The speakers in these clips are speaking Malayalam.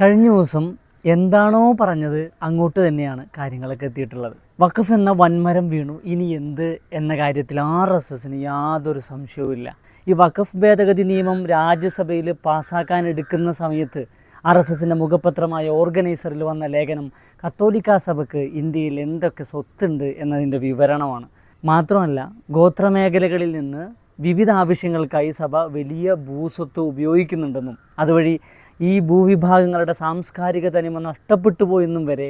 കഴിഞ്ഞ ദിവസം എന്താണോ പറഞ്ഞത് അങ്ങോട്ട് തന്നെയാണ് കാര്യങ്ങളൊക്കെ എത്തിയിട്ടുള്ളത്. വഖഫ് എന്ന വൻമരം വീണു. ഇനി എന്ത് എന്ന കാര്യത്തിൽ ആർ എസ് എസിന് യാതൊരു സംശയവുമില്ല ഈ വഖഫ് ഭേദഗതി നിയമം രാജ്യസഭയിൽ പാസാക്കാൻ എടുക്കുന്ന സമയത്ത് ആർ എസ് എസിന്റെ മുഖപത്രമായ ഓർഗനൈസറിൽ വന്ന ലേഖനം കത്തോലിക്ക സഭയ്ക്ക് ഇന്ത്യയിൽ എന്തൊക്കെ സ്വത്തുണ്ട് എന്നതിന്റെ വിവരണമാണ്. മാത്രമല്ല ഗോത്രമേഖലകളിൽ നിന്ന് വിവിധ ആവശ്യങ്ങൾക്കായി സഭ വലിയ ഭൂസ്വത്ത് ഉപയോഗിക്കുന്നുണ്ടെന്നും അതുവഴി ഈ ഭൂവിഭാഗങ്ങളുടെ സാംസ്കാരിക തനിമ നഷ്ടപ്പെട്ടു പോയെന്നും വരെ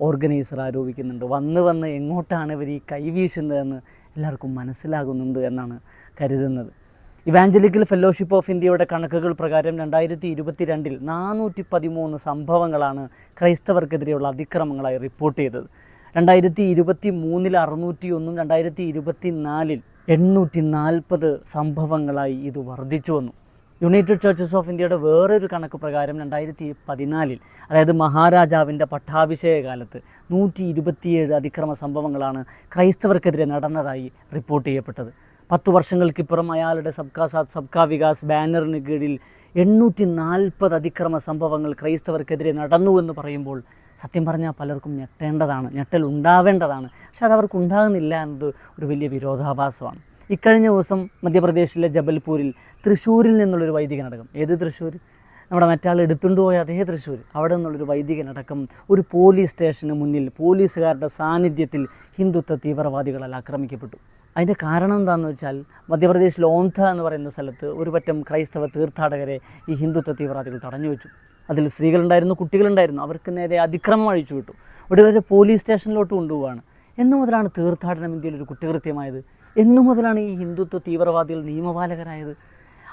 ഓർഗനൈസർ ആരോപിക്കുന്നുണ്ട്. വന്ന് വന്ന് എങ്ങോട്ടാണ് ഇവർ ഈ കൈവീശുന്നതെന്ന് എല്ലാവർക്കും മനസ്സിലാകുന്നുണ്ട് എന്നാണ് കരുതുന്നത്. ഇവാഞ്ചലിക്കൽ ഫെലോഷിപ്പ് ഓഫ് ഇന്ത്യയുടെ കണക്കുകൾ പ്രകാരം രണ്ടായിരത്തി ഇരുപത്തി രണ്ടിൽ നാനൂറ്റി പതിമൂന്ന് സംഭവങ്ങളാണ് ക്രൈസ്തവർക്കെതിരെയുള്ള അതിക്രമങ്ങളായി റിപ്പോർട്ട് ചെയ്തത്. രണ്ടായിരത്തി ഇരുപത്തി മൂന്നിൽ അറുന്നൂറ്റി ഒന്നും രണ്ടായിരത്തി ഇരുപത്തി നാലിൽ എണ്ണൂറ്റി നാൽപ്പത് സംഭവങ്ങളായി ഇത് വർദ്ധിച്ചു വന്നു. യുണൈറ്റഡ് ചർച്ചസ് ഓഫ് ഇന്ത്യയുടെ വേറൊരു കണക്ക് പ്രകാരം രണ്ടായിരത്തി പതിനാലിൽ അതായത് മഹാരാജാവിന്റെ പട്ടാഭിഷേക കാലത്ത് നൂറ്റി ഇരുപത്തിയേഴ് അതിക്രമ സംഭവങ്ങളാണ് ക്രൈസ്തവർക്കെതിരെ നടന്നതായി റിപ്പോർട്ട് ചെയ്യപ്പെട്ടത്. പത്ത് വർഷങ്ങൾക്കിപ്പുറം അയാളുടെ സബ്കാ സാത്ത് സബ്കാ വികാസ് ബാനറിന് കീഴിൽ എണ്ണൂറ്റി നാൽപ്പത് അതിക്രമ സംഭവങ്ങൾ ക്രൈസ്തവർക്കെതിരെ നടന്നുവെന്ന് പറയുമ്പോൾ സത്യം പറഞ്ഞാൽ പലർക്കും ഞെട്ടേണ്ടതാണ് ഞെട്ടൽ ഉണ്ടാവേണ്ടതാണ്. പക്ഷെ അത് അവർക്ക് ഉണ്ടാകുന്നില്ല എന്നത് ഒരു വലിയ വിരോധാഭാസമാണ്. ഇക്കഴിഞ്ഞ ദിവസം മധ്യപ്രദേശിലെ ജബൽപൂരിൽ തൃശ്ശൂരിൽ നിന്നുള്ളൊരു വൈദികനടക്കം ഏത് തൃശ്ശൂർ നമ്മുടെ മറ്റാൾ എടുത്തുകൊണ്ട് പോയ അതേ തൃശ്ശൂർ അവിടെ നിന്നുള്ളൊരു വൈദികനടക്കം ഒരു പോലീസ് സ്റ്റേഷന് മുന്നിൽ പോലീസുകാരുടെ സാന്നിധ്യത്തിൽ ഹിന്ദുത്വ തീവ്രവാദികളാൽ ആക്രമിക്കപ്പെട്ടു. അതിന്റെ കാരണം എന്താണെന്ന് വെച്ചാൽ മധ്യപ്രദേശിലെ ഓന്ത എന്ന് പറയുന്ന സ്ഥലത്ത് ഒരുപറ്റം ക്രൈസ്തവ തീർത്ഥാടകരെ ഈ ഹിന്ദുത്വ തീവ്രവാദികൾ തടഞ്ഞു വെച്ചു. അതിൽ സ്ത്രീകളുണ്ടായിരുന്നു കുട്ടികളുണ്ടായിരുന്നു. അവർക്ക് നേരെ അതിക്രമം അഴിച്ചു വിട്ടു. ഒടുവിൽ പോലീസ് സ്റ്റേഷനിലോട്ട് കൊണ്ടുപോവാണ്. എന്നു മുതലാണ് തീർത്ഥാടനം ഇന്ത്യയിൽ ഒരു കുറ്റകൃത്യമായത്. എന്നു മുതലാണ് ഈ ഹിന്ദുത്വ തീവ്രവാദികൾ നിയമപാലകരായത്.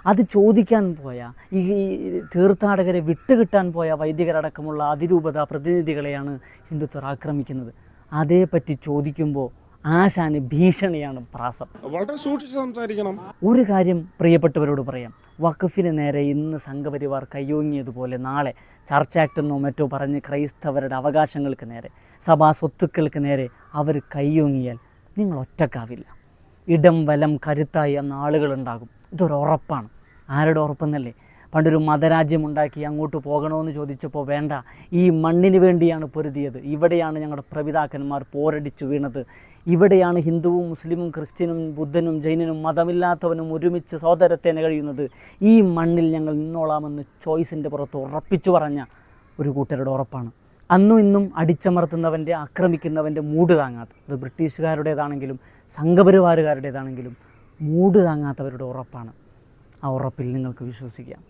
അത് ചോദിക്കാൻ പോയ ഈ തീർത്ഥാടകരെ വിട്ടുകിട്ടാൻ പോയ വൈദികരടക്കമുള്ള അതിരൂപത പ്രതിനിധികളെയാണ് ഹിന്ദുത്വർ ആക്രമിക്കുന്നത്. അതേപ്പറ്റി ചോദിക്കുമ്പോൾ ആശാന് ഭീഷണിയാണ് പ്രാസം. വളരെ സൂക്ഷിച്ച് സംസാരിക്കണം. ഒരു കാര്യം പ്രിയപ്പെട്ടവരോട് പറയാം. വഖഫിന് നേരെ ഇന്ന് സംഘപരിവാർ കയ്യോങ്ങിയതുപോലെ നാളെ ചർച്ച് ആക്ട് എന്നോ മറ്റോ പറഞ്ഞ് ക്രൈസ്തവരുടെ അവകാശങ്ങൾക്ക് നേരെ സഭാ സ്വത്തുക്കൾക്ക് നേരെ അവർ കയ്യോങ്ങിയാൽ നിങ്ങൾ ഒറ്റക്കാവില്ല. ഇടം വലം കരുത്തായി എന്ന ആളുകളുണ്ടാകും. ഇതൊരു ഉറപ്പാണ്. ആരുടെ ഉറപ്പെന്നല്ലേ? പണ്ടൊരു മതരാജ്യം ഉണ്ടാക്കി അങ്ങോട്ട് പോകണമെന്ന് ചോദിച്ചപ്പോൾ വേണ്ട ഈ മണ്ണിന് വേണ്ടിയാണ് പൊരുതിയത്. ഇവിടെയാണ് ഞങ്ങളുടെ പ്രവിതാക്കന്മാർ പോരടിച്ചു വീണത്. ഇവിടെയാണ് ഹിന്ദുവും മുസ്ലിമും ക്രിസ്ത്യനും ബുദ്ധനും ജൈനനും മതമില്ലാത്തവനും ഒരുമിച്ച് സോദരത്തേന കഴിയുന്നത്. ഈ മണ്ണിൽ ഞങ്ങൾ നിന്നോളാമെന്ന് ചോയ്സിന്റെ പുറത്ത് ഉറപ്പിച്ചു പറഞ്ഞ ഒരു കൂട്ടരുടെ ഉറപ്പാണ്. അന്നും ഇന്നും അടിച്ചമർത്തുന്നവന്റെ ആക്രമിക്കുന്നവന്റെ മൂട് താങ്ങാത്ത അത് ബ്രിട്ടീഷുകാരുടേതാണെങ്കിലും സംഘപരിവാരുകാരുടേതാണെങ്കിലും മൂട് താങ്ങാത്തവരുടെ ഉറപ്പാണ്. ആ ഉറപ്പിൽ നിങ്ങൾക്ക് വിശ്വസിക്കാം.